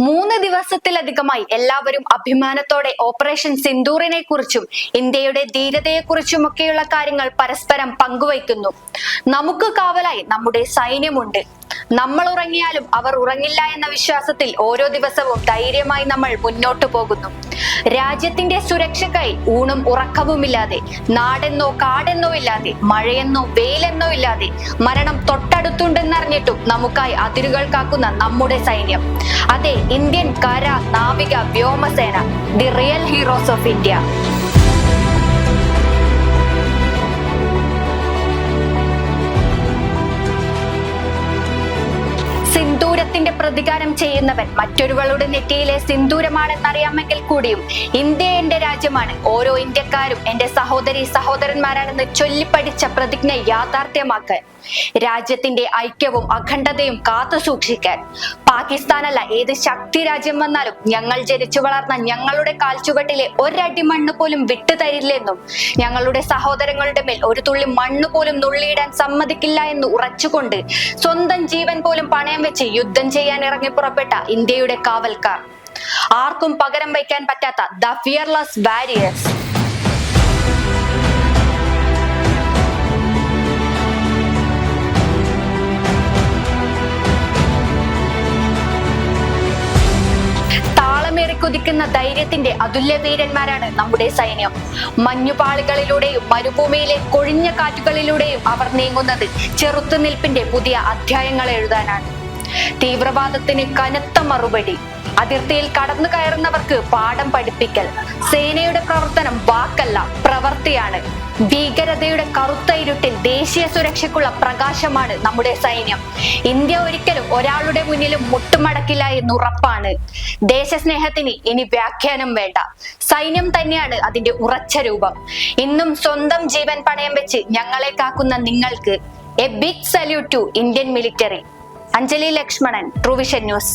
മൂന്ന് ദിവസത്തിലധികമായി എല്ലാവരും അഭിമാനത്തോടെ ഓപ്പറേഷൻ സിന്ദൂറിനെ കുറിച്ചും ഇന്ത്യയുടെ ധീരതയെക്കുറിച്ചുമൊക്കെയുള്ള കാര്യങ്ങൾ പരസ്പരം പങ്കുവയ്ക്കുന്നു. നമുക്ക് കാവലായി നമ്മുടെ സൈന്യമുണ്ട്. നമ്മൾ ഉറങ്ങിയാലും അവർ ഉറങ്ങില്ല എന്ന വിശ്വാസത്തിൽ ഓരോ ദിവസവും ധൈര്യമായി നമ്മൾ മുന്നോട്ടു പോകുന്നു. രാജ്യത്തിന്റെ സുരക്ഷക്കായി ഊണും ഉറക്കവുമില്ലാതെ നാടെന്നോ കാടെന്നോ ഇല്ലാതെ മഴയെന്നോ വെയിലെന്നോ ഇല്ലാതെ മരണം തൊട്ടടുത്തുണ്ടെന്നറിഞ്ഞിട്ടും നമുക്കായി അതിരുകൾ കാക്കുന്ന നമ്മുടെ സൈന്യം. അതെ ഇന്ത്യൻ കര നാവിക വ്യോമസേന the real heroes of India. Sin duda സിന്ദൂരത്തിന്റെ പ്രതികാരം ചെയ്യുന്നവൻ മറ്റൊരുവളുടെ നെറ്റിയിലെ സിന്ദൂരമാണെന്നറിയാമെങ്കിൽ കൂടിയും ഇന്ത്യ എന്റെ രാജ്യമാണ്. ഓരോ ഇന്ത്യക്കാരും എന്റെ സഹോദരി സഹോദരന്മാരാണെന്ന് ചൊല്ലിപ്പടിച്ച പ്രതിജ്ഞ യാഥാർത്ഥ്യമാക്കാൻ രാജ്യത്തിന്റെ ഐക്യവും അഖണ്ഡതയും കാത്തു സൂക്ഷിക്കാൻ. പാകിസ്ഥാനല്ല ഏത് ശക്തി രാജ്യം വന്നാലും ഞങ്ങൾ ജനിച്ചു വളർന്ന ഞങ്ങളുടെ കാൽച്ചുവട്ടിലെ ഒരടി മണ്ണ് പോലും വിട്ടുതരില്ലെന്നും ഞങ്ങളുടെ സഹോദരങ്ങളുടെ മേൽ ഒരു തുള്ളി മണ്ണ് പോലും നുള്ളിയിടാൻ സമ്മതിക്കില്ല എന്ന് ഉറച്ചുകൊണ്ട് സ്വന്തം ജീവൻ പോലും പണയം വെച്ച് യുദ്ധം ചെയ്യാൻ ഇറങ്ങി പുറപ്പെട്ട ഇന്ത്യയുടെ കാവൽക്കാർ. ആർക്കും പകരം വയ്ക്കാൻ പറ്റാത്ത ദ ഫിയർലെസ് വാരിയേഴ്സ്. കുതിക്കുന്ന ധൈര്യത്തിന്റെ അതുല്യ വീരന്മാരാണ് നമ്മുടെ സൈന്യം. മഞ്ഞുപാളികളിലൂടെയും മരുഭൂമിയിലെ കൊഴിഞ്ഞ കാറ്റുകളിലൂടെയും അവർ നീങ്ങുന്നത് ചെറുത്തുനിൽപ്പിന്റെ പുതിയ അധ്യായങ്ങൾ എഴുതാനാണ്. തീവ്രവാദത്തിന് കനത്ത മറുപടി. അതിർത്തിയിൽ കടന്നു കയറുന്നവർക്ക് പാഠം പഠിപ്പിക്കൽ. സേനയുടെ പ്രവർത്തനം വാക്കല്ല പ്രവൃത്തിയാണ് ഭീകരതയുടെ കറുത്ത ഇരുട്ടിൽ ദേശീയ സുരക്ഷയ്ക്കുള്ള പ്രകാശമാണ് നമ്മുടെ സൈന്യം. ഇന്ത്യ ഒരിക്കലും ഒരാളുടെ മുന്നിലും മുട്ടുമടക്കില്ല എന്ന് ഉറപ്പാണ്. ദേശസ്നേഹത്തിന് ഇനി വ്യാഖ്യാനം വേണ്ട. സൈന്യം തന്നെയാണ് അതിന്റെ ഉറച്ച രൂപം. ഇന്നും സ്വന്തം ജീവൻ പണയം വെച്ച് ഞങ്ങളെ കാക്കുന്ന നിങ്ങൾക്ക് a big salute to Indian military. Anjali Lakshmanan TrueVision news.